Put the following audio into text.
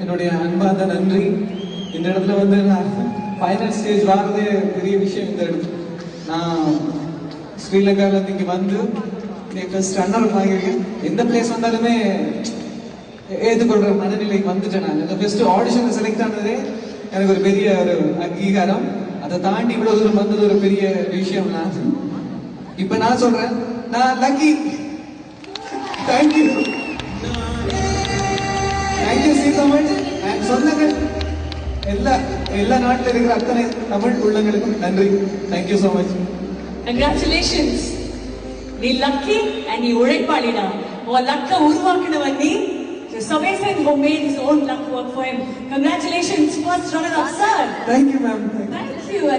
என்னுடைய அன்பார்ந்த நன்றி. இந்த இடத்துல வந்து நான் ஃபைனல் ஸ்டேஜ் வர்றதே பெரிய விஷயம் இந்த இடத்துல. நான் ஸ்ரீலங்காவிலேருந்து இங்கே வந்து ஃபர்ஸ்ட் ரன்னர் வாங்கியிருக்கேன். எந்த பிளேஸ் வந்தாலுமே ஏற்றுக்கொள்கிற மனநிலைக்கு வந்துட்டேன் நான். இந்த ஃபர்ஸ்ட் ஆடிஷனில் செலக்ட் ஆனதே எனக்கு ஒரு பெரிய ஒரு அங்கீகாரம். அதை தாண்டி இவ்வளோ தூரம் வந்தது ஒரு பெரிய விஷயம் நான். இப்போ நான் சொல்கிறேன் நான் lucky thank you thank you Zee Tamil. And சொந்தங்கள் எல்லா எல்லா நாட்டில் இருக்கிற அத்தனை தமிழ் உள்ளங்களுக்கும் நன்றி. Thank you so much congratulations நீ லக்கி அண்ட் நீ உழைப்பாளிடா. உன் லக்க உருவாக்கினவன் நீ. சவேசன் who made his own luck work for him. Congratulations, first runner up, sir. Thank you.